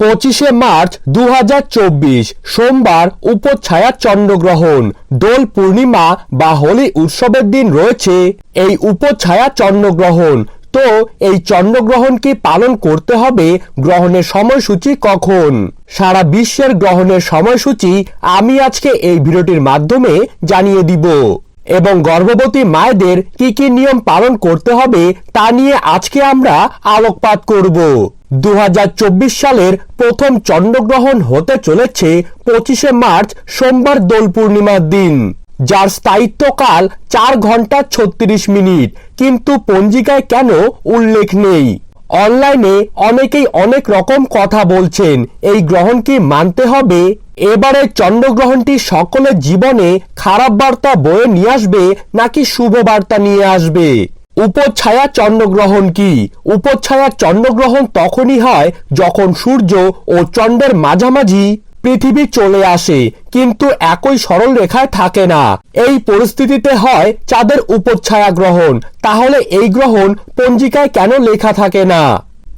পঁচিশে মার্চ দু হাজার চব্বিশ, সোমবার উপছায়া চন্দ্রগ্রহণ। দোল পূর্ণিমা বা হোলি উৎসবের দিন রয়েছে এই উপছায়া চন্দ্রগ্রহণ। তো এই চন্দ্রগ্রহণ কি পালন করতে হবে? গ্রহণের সময়সূচি কখন? সারা বিশ্বের গ্রহণের সময়সূচি আমি আজকে এই ভিডিওটির মাধ্যমে জানিয়ে দিব। এবং গর্ভবতী মায়েদের কি কি নিয়ম পালন করতে হবে তা নিয়ে আজকে আমরা আলোকপাত করব। দু হাজার চব্বিশ সালের প্রথম চন্দ্রগ্রহণ হতে চলেছে পঁচিশে মার্চ, সোমবার দোল পূর্ণিমার দিন। যার স্থায়িত্বকাল চার ঘণ্টা ছত্রিশ মিনিট। কিন্তু পঞ্জিকায় কেন উল্লেখ নেই। অনলাইনে অনেকেই অনেক রকম কথা বলছেন, এই গ্রহণ কি মানতে হবে? এবারে চন্দ্রগ্রহণটি সকলের জীবনে খারাপ বার্তা বয়ে নিয়ে আসবে নাকি শুভ বার্তা নিয়ে আসবে? উপছায়া চন্দ্রগ্রহণ কি? উপছায়া চন্দ্রগ্রহণ তখনই হয় যখন সূর্য ও চন্দ্রের মাঝামাঝি পৃথিবী চলে আসে, কিন্তু একই সরল রেখায় থাকে না। এই পরিস্থিতিতে হয় চাঁদের উপচ্ছায়া গ্রহণ। তাহলে এই গ্রহণ পঞ্জিকায় কেন লেখা থাকে না?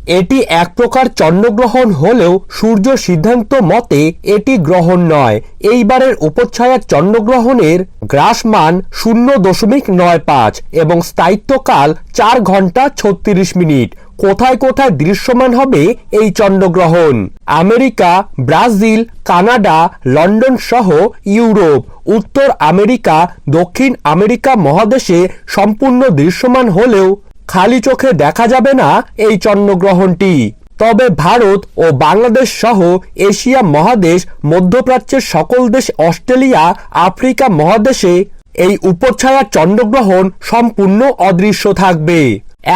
এটি এক প্রকার চন্দ্রগ্রহণ হলেও সূর্য সিদ্ধান্ত মতে এটি গ্রহণ নয়। এইবারের উপচ্ছায়া চন্দ্রগ্রহণের গ্রাসমান শূন্য দশমিক নয় পাঁচ এবং স্থায়িত্বকাল চার ঘণ্টা ছত্রিশ মিনিট। কোথায় কোথায় দৃশ্যমান হবে এই চন্দ্রগ্রহণ? আমেরিকা, ব্রাজিল, কানাডা, লন্ডন সহ ইউরোপ। উত্তর আমেরিকা, দক্ষিণ আমেরিকা মহাদেশে সম্পূর্ণ দৃশ্যমান হলেও খালি চোখে দেখা যাবে না এই চন্দ্রগ্রহণটি। তবে ভারত ও বাংলাদেশ সহ এশিয়া মহাদেশ, মধ্যপ্রাচ্যের সকল দেশ, অস্ট্রেলিয়া, আফ্রিকা মহাদেশে এই উপছায়ার চন্দ্রগ্রহণ সম্পূর্ণ অদৃশ্য থাকবে।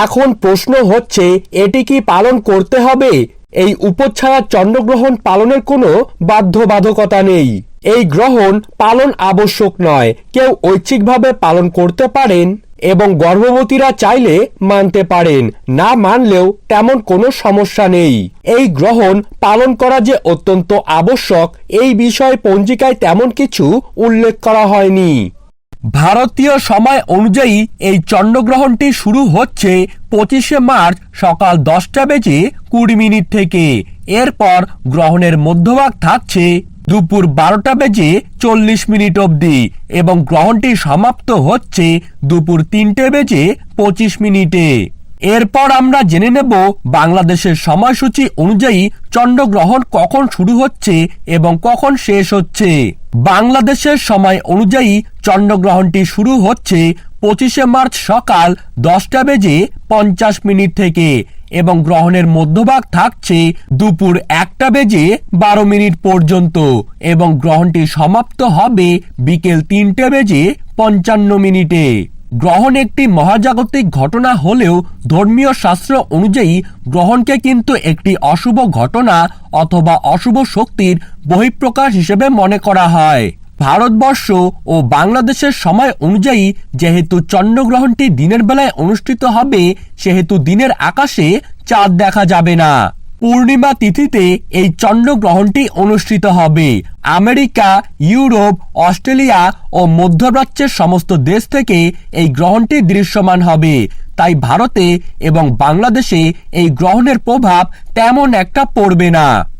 এখন প্রশ্ন হচ্ছে, এটি কি পালন করতে হবে? এই উপছায়ার চন্দ্রগ্রহণ পালনের কোনো বাধ্যবাধকতা নেই। এই গ্রহণ পালন আবশ্যক নয়। কেউ ঐচ্ছিকভাবে পালন করতে পারেন। এবং গর্ভবতীরা চাইলে মানতে পারেন। না মানলেও তেমন কোনো সমস্যা নেই। এই গ্রহণ পালন করা যে অত্যন্ত আবশ্যক, এই বিষয়ে পঞ্জিকায় তেমন কিছু উল্লেখ করা হয়নি। ভারতীয় সময় অনুযায়ী এই চন্দ্রগ্রহণটি শুরু হচ্ছে পঁচিশে মার্চ সকাল দশটা বেজে কুড়ি মিনিট থেকে। এরপর গ্রহণের মধ্যভাগ থাকছে দুপুর বারোটা বেজে চল্লিশ মিনিট অবধি এবং গ্রহণটি সমাপ্ত হচ্ছে দুপুর তিনটে বেজে পঁচিশ মিনিটে। এরপর আমরা জেনে নেব বাংলাদেশের সময়সূচি অনুযায়ী চন্দ্রগ্রহণ কখন শুরু হচ্ছে এবং কখন শেষ হচ্ছে। বাংলাদেশের সময় অনুযায়ী চন্দ্রগ্রহণটি শুরু হচ্ছে পঁচিশে মার্চ সকাল দশটা বেজে পঞ্চাশ মিনিট থেকে এবং গ্রহণের মধ্যভাগ থাকছে দুপুর একটা বেজে বারো মিনিট পর্যন্ত এবং গ্রহণটি সমাপ্ত হবে বিকেল তিনটে বেজে পঞ্চান্ন মিনিটে। গ্রহণ একটি মহাজাগতিক ঘটনা হলেও ধর্মীয় শাস্ত্র অনুযায়ী গ্রহণকে কিন্তু একটি অশুভ ঘটনা অথবা অশুভ শক্তির বহিঃপ্রকাশ হিসেবে মনে করা হয়। ভারতবর্ষ ও বাংলাদেশের সময় অনুযায়ী যেহেতু চন্দ্রগ্রহণটি দিনের বেলায় অনুষ্ঠিত হবে, সেহেতু দিনের আকাশে চাঁদ দেখা যাবে না। পূর্ণিমা তিথিতে এই চন্দ্রগ্রহণটি অনুষ্ঠিত হবে। আমেরিকা, ইউরোপ, অস্ট্রেলিয়া ও মধ্যপ্রাচ্যের সমস্ত দেশ থেকে এই গ্রহণটি দৃশ্যমান হবে। তাই ভারতে এবং বাংলাদেশে এই গ্রহণের প্রভাব তেমন একটা পড়বে না।